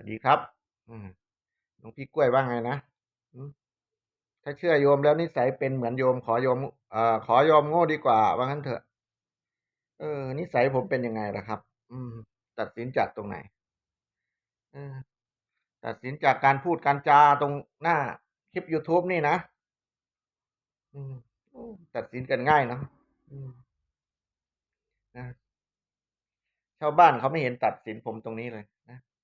วัสดีครับ อืมหลวงพี่กล้วยว่าไงนะถ้าเชื่อโยมแล้วนิสัยเป็นเหมือนโยมขอโยมเอ่อขอโยมโง่ดีกว่า ว่างั้นเถอะ เออ นิสัยผมเป็นยังไงล่ะครับ อืม ตัดสินจากตรงไหนอตัดสินจากการพูดการจาตรงหน้าคลิป YouTube นี่นะอืมตัดสินกันง่ายเนาะอืมนะชาวบ้านเขาไม่เห็นตัดสินผมตรงนี้เลย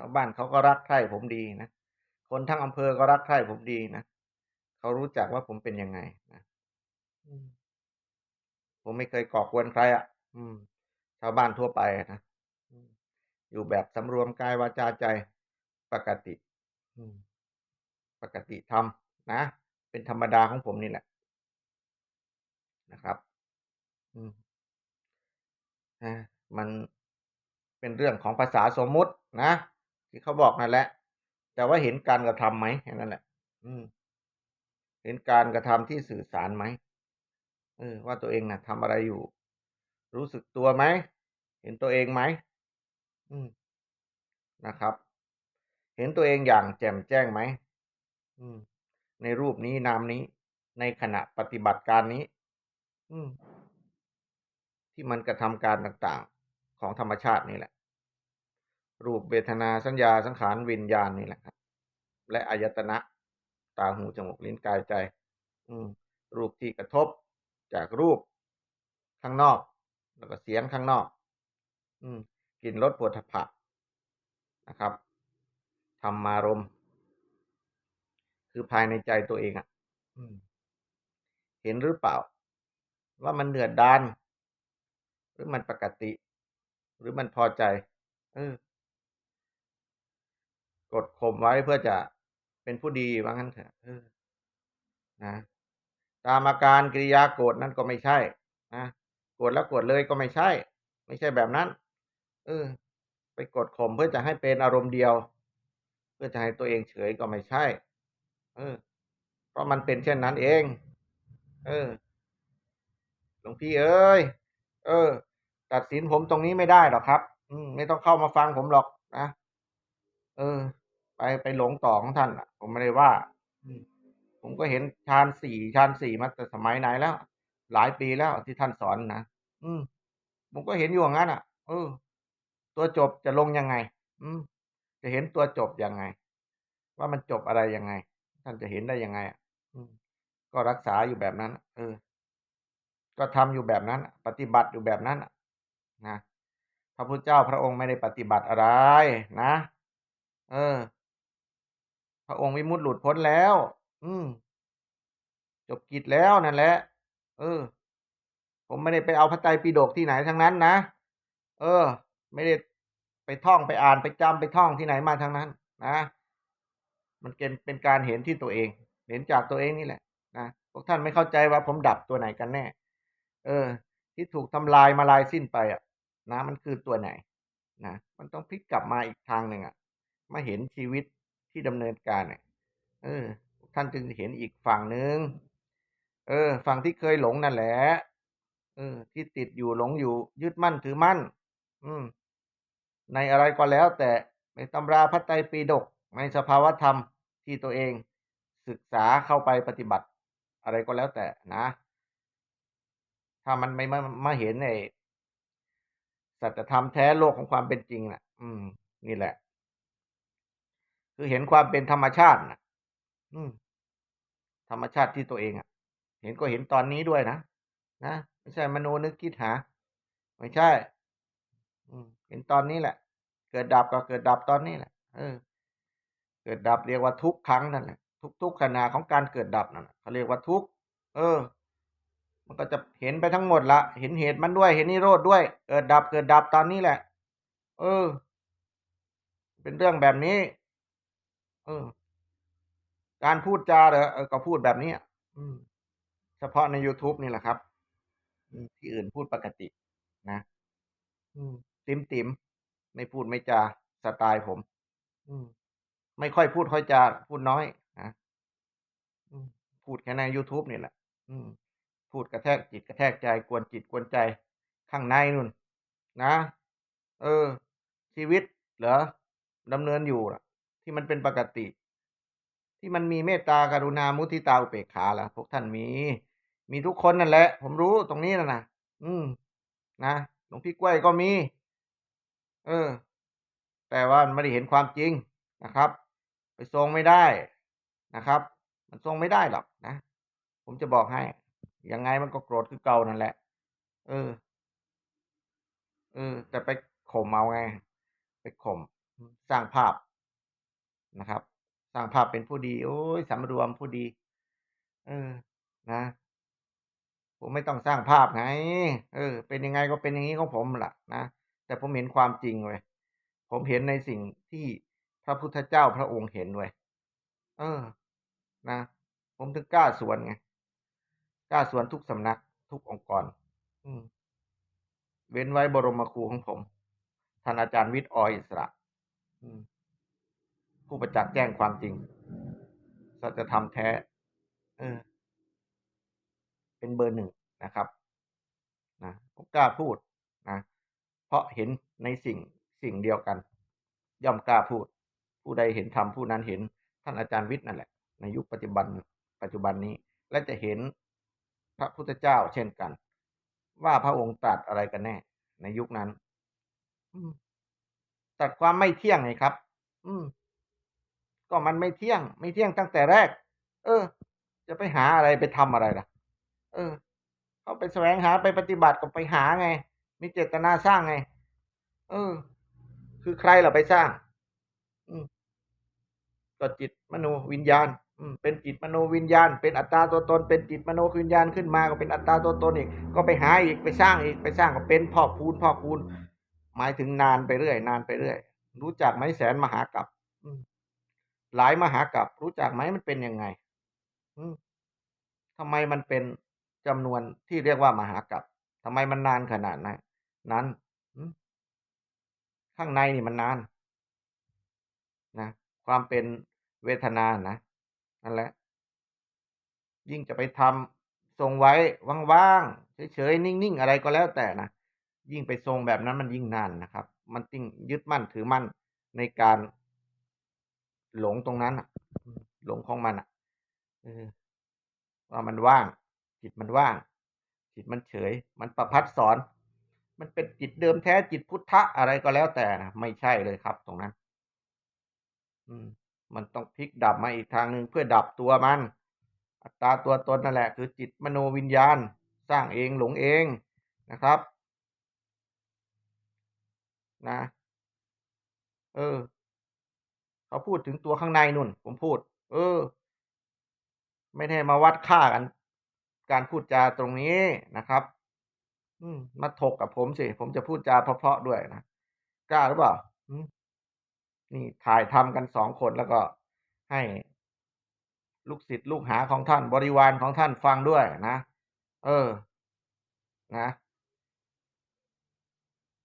ชาวบ้านเขาก็รักใคร่ผมดีนะคนทั้งอำเภอก็รักใคร่ผมดีนะเขารู้จักว่าผมเป็นยังไงนะอืมผมไม่เคยก่อกวนใครอะ อืม ชาวบ้านทั่วไปนะอืมอยู่แบบสำรวมกายวาจาใจปกติอืมปกติธรรมนะ เป็นธรรมดาของผมนี่แหละนะครับ อืมนะมันเป็นเรื่องของภาษาสมมุตินะ ที่เขาบอกนั่นแหละ แต่ว่าเห็นการกระทำไหมแค่นั้นแหละ อืม เห็นการกระทำที่สื่อสารไหมเออว่าตัวเองนะ่ะทำอะไรอยู่ รู้สึกตัวไหมเห็นตัวเองไหมอืมนะครับ เห็นตัวเองอย่างแจ่มแจ้งไหมอืม ในรูปนี้นามนี้ ในขณะปฏิบัติการนี้ อืม ที่มันกระทำการต่าง ๆ ของธรรมชาตินี่แหละ รูปเวทนาสัญญาสังขารวิญญาณนี่แหละครับ และอายตนะ ตาหูจมูกลิ้นกายใจ อืรูปที่กระทบจากรูปข้างนอก แล้วก็เสียงข้างนอก อืกลิ่นรสปวดผะนะครับธรรมารมคือภายในใจตัวเองอะ่ะเห็นหรือเปล่า ว่ามันเดือดดาน หรือมันปกติ หรือมันพอใจ เออ กดข่มไว้เพื่อจะเป็นผู้ดีว่างั้นเถอะนะตามอาการกิริยาโกรธนั้นก็ไม่ใช่นะโกรธแล้วโกรธเลยก็ไม่ใช่ ไม่ใช่แบบนั้น เออ ไปกดข่มเพื่อจะให้เป็นอารมณ์เดียว เพื่อจะให้ตัวเองเฉยก็ไม่ใช่ เออ เพราะมันเป็นเช่นนั้นเอง เออหลวงพี่เอ้ยเออ ตัดสินผมตรงนี้ไม่ได้หรอกครับ อืมไม่ต้องเข้ามาฟังผมหรอกนะเออ ไปไปหลงต่อของท่านอะผมไม่ได้ว่าอืมผมก็เห็นฌานสี่ฌานสี่มาแต่สมัยไหนแล้ว หลายปีแล้วที่ท่านสอนนะอืมผมก็เห็นอยู่อย่างนั้นอะเออ ตัวจบจะลงยังไง อืม จะเห็นตัวจบยังไง ว่ามันจบอะไรยังไง ท่านจะเห็นได้ยังไงอะอืมก็รักษาอยู่แบบนั้น เออ ก็ทำอยู่แบบนั้น ปฏิบัติอยู่แบบนั้นนะพระพุทธเจ้าพระองค์ไม่ได้ปฏิบัติอะไร นะ เออ พระองค์วิมุตติหลุดพ้นแล้ว อืม จบกิจแล้วนั่นแหละ เออ ผมไม่ได้ไปเอาพระไตรปิฎกที่ไหนทั้งนั้นนะ เออ ไม่ได้ไปท่องไปอ่านไปจำไปท่องที่ไหนมาทั้งนั้น นะ มันเป็นเป็นการเห็นที่ตัวเอง เห็นจากตัวเองนี่แหละ นะ พวกท่านไม่เข้าใจว่าผมดับตัวไหนกันแน่ เออ ที่ถูกทำลายมาลายสิ้นไปอะ นะ มันคือตัวไหน นะ มันต้องพลิกกลับมาอีกทางหนึ่งอะ มาเห็นชีวิต ที่ดำเนินการเนี่ยเออ ท่านจึงเห็นอีกฝั่งหนึ่งเออ ฝั่งที่เคยหลงนั่นแหละเออ ที่ติดอยู่หลงอยู่ ยึดมั่นถือมั่น อืม ในอะไรก็แล้ว แต่ในตำราพระไตรปิฎกในสภาวธรรมที่ตัวเอง ศึกษาเข้าไปปฏิบัติ อะไรก็แล้วแต่นะ ถ้ามันไม่มามาเห็นในสัจธรรมแท้โลกของความเป็นจริงน่ะ อืม นี่แหละ คือเห็นความเป็นธรรมชาตินะอืม ธรรมชาติที่ตัวเองอะเห็นก็เห็นตอนนี้ด้วยนะนะไม่ใช่มโนนึกคิดหา ไม่ใช่ อืม เห็นตอนนี้แหละ เกิดดับก็เกิดดับตอนนี้แหละ เออ เกิดดับเรียกว่าทุกครั้งนั่นแหละทุกทุกขณะของการเกิดดับนั่นเขาเรียกว่าทุกเออ มันก็จะเห็นไปทั้งหมดละเห็นเหตุมันด้วย เห็นนิโรธด้วย เกิดดับเกิดดับตอนนี้แหละ เออ เป็นเรื่องแบบนี้ เออ การพูดจาเหรออก็พูดแบบนี้อืม เฉพาะใน YouTube นี่แหละครับที่อื่นพูดปกติ นะติมติมไม่พูดไม่จาสไตล์ผม อืม ไม่ค่อยพูดค่อยจาพูดน้อยนะพูดแค่ใน YouTube นี่แหละ อืม พูดกระแทกจิตกระแทกใจกวนจิตกวนใจ ข้างในนู่น นะ เออ ชีวิต เหรอดำเนินอยู่ล่ะ ที่มันเป็นปกติ ที่มันมีเมตตากรุณามุทิตาอุเบกขาล่ะ พวกท่านมี มีทุกคนนั่นแหละ ผมรู้ตรงนี้นะนะอืม นะหลวงพี่กล้วยก็มี เออ แต่ว่ามันไม่ได้เห็นความจริงนะครับ ไปทรงไม่ได้นะครับ มันทรงไม่ได้หรอกนะผมจะบอกให้ยังไงมันก็โกรธคือเก่านั่นแหละ เออ เออ แต่ไปข่มเอาไง ไปข่มสร้างภาพ นะครับ สร้างภาพเป็นผู้ดี โอ้ยสำรวมผู้ดี เออ นะผมไม่ต้องสร้างภาพไง เออ เป็นยังไงก็เป็นอย่างนี้ของผมล่ะนะแต่ผมเห็นความจริงเว้ยผมเห็นในสิ่งที่พระพุทธเจ้าพระองค์เห็นเว้ยเออ นะ ผมถึงกล้าสวนไงกล้าสวนทุกสำนัก ทุกองค์กร อืมเว้นไว้บรมครูของผมท่านอาจารย์วิทย์ออิสระ อืม ผู้ประจักษ์แจ้งความจริงสัจธรรมแท้ เออ เป็นเบอร์หนึ่งนะครับนะผมกล้าพูดนะเพราะเห็นในสิ่งสิ่งเดียวกัน ย่อมกล้าพูด ผู้ใดเห็นธรรมผู้นั้นเห็นท่านอาจารย์วิทย์นั่นแหละ ในยุคปัจจุบันปัจจุบันนี้ และจะเห็นพระพุทธเจ้าเช่นกัน ว่าพระองค์ตรัสอะไรกันแน่ ในยุคนั้นตรัสความไม่เที่ยงไงครับ อืม ก็มันไม่เที่ยง ไม่เที่ยงตั้งแต่แรก เออ จะไปหาอะไรไปทำอะไรล่ะ เออ เขาไปแสวงหาไปปฏิบัติก็ไปหาไง มีเจตนาสร้างไง เออ คือใครเราไปสร้าง อืมก็จิตมโนวิญญาณอืมเป็นจิตมโนวิญญาณ เป็นอัตตาตัวตน เป็นจิตมโนวิญญาณขึ้นมาก็เป็นอัตตาตัวตนอีก ก็ไปหาอีกไปสร้างอีกไปสร้างก็เป็นพ่อคูณพ่อคูณหมายถึงนานไปเรื่อย นานไปเรื่อย รู้จักไหมแสนมหากรัปอืม หลายมหากรัปรู้จักไหมมันเป็นยังไงทำไมมันเป็นจำนวนที่เรียกว่ามหากรัปทำไมมันนานขนาดนั้นนั้นข้างในนี่มันนานนะความเป็นเวทนานะนั่นแหละ ยิ่งจะไปทำทรงไว้ว่างๆเฉยๆนิ่งๆอะไรก็แล้วแต่นะยิ่งไปทรงแบบนั้นมันยิ่งนานนะครับ มันยิ่งยึดมั่นถือมั่นในการ หลงตรงนั้นอะหลงของมันอะเออว่ามันว่าง จิตมันว่าง จิตมันเฉย มันประพัดสอน มันเป็นจิตเดิมแท้จิตพุทธะอะไรก็แล้วแต่นะไม่ใช่เลยครับ ตรงนั้น อืม มันต้องพลิกดับมาอีกทางหนึ่งเพื่อดับตัวมัน อัตตาตัวตนนั่นแหละ คือจิตมโนวิญญาณ สร้างเองหลงเองนะครับ นะ เออ เขาพูดถึงตัวข้างในนุ่น ผมพูด เออ ไม่ได้มาวัดค่ากัน การพูดจาตรงนี้นะครับ อืมมาถกกับผมสิ ผมจะพูดจาเพราะๆด้วยนะกล้าหรือเปล่านี่ถ่ายทำกันสองคนแล้วก็ให้ ลูกศิษย์ลูกหาของท่าน บริวารของท่านฟังด้วยนะ เออ นะ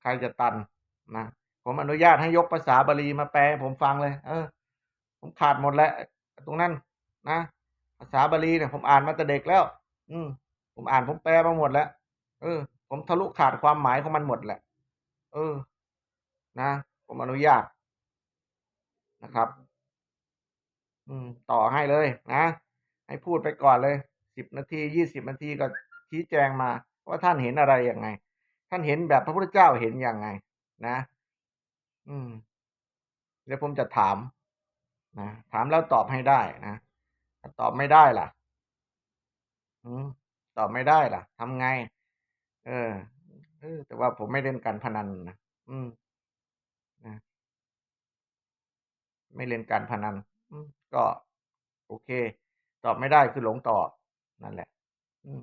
ใครจะตันนะ ผมอนุญาตให้ยกภาษาบาลีมาแปลผมฟังเลย เออ ผมขาดหมดแล้ว ตรงนั้นนะภาษาบาลีเนี่ยผมอ่านมาแต่เด็กแล้ว อืม ผมอ่านผมแปลมาหมดแล้ว เออ ผมทะลุขาดความหมายของมันหมดแหละ เออ นะ ผมอนุญาตนะครับ อืม ต่อให้เลยนะ ให้พูดไปก่อนเลย สิบนาที ยี่สิบนาทีก็ชี้แจงมา ว่าท่านเห็นอะไรยังไง ท่านเห็นแบบพระพุทธเจ้าเห็นยังไง นะ อืมเดี๋ยวผมจะถามนะถามแล้วตอบให้ได้นะตอบไม่ได้ล่ะอืมตอบไม่ได้ล่ะทำไง เออเออ แต่ว่าผมไม่เล่นการพนันนะอืมนะไม่เล่นการพนันอืก็ โอเค ตอบไม่ได้คือหลงต่อนั่นแหละ อืม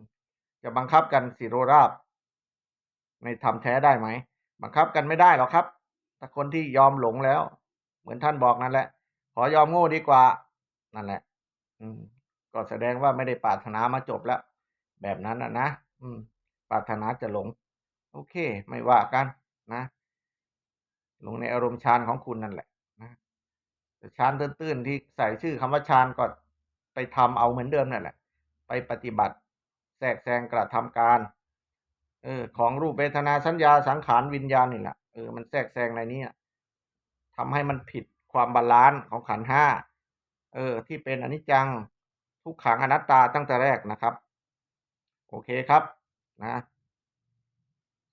จะบังคับกันสิโรราบในธรรมแท้ได้ไหม บังคับกันไม่ได้หรอกครับ ถ้าคนที่ยอมหลงแล้ว เหมือนท่านบอกนั่นแหละ ขอยอมโง่ดีกว่า นั่นแหละ อืม ก็แสดงว่าไม่ได้ปรารถนามาจบแล้ว แบบนั้นนะนะอืมปรารถนาจะหลง โอเค ไม่ว่ากันนะหลงในอารมณ์ฌานของคุณนั่นแหละนะแต่ฌานตื้นๆที่ใส่ชื่อคำว่าฌานก็ไปทำเอาเหมือนเดิมนั่นแหละ ไปปฏิบัติแทรกแซงกระทำการ เออ ของรูปเวทนาสัญญาสังขารวิญญาณนี่แหละ เออมันแทรกแซงในนี้ทำให้มันผิดความบาลานซ์ของขันห้าเออ ที่เป็นอนิจจังทุกขังอนัตตาตั้งแต่แรกนะครับ โอเคครับนะ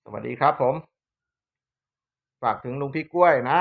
สวัสดีครับผม ฝากถึงลุงพี่กล้วยนะ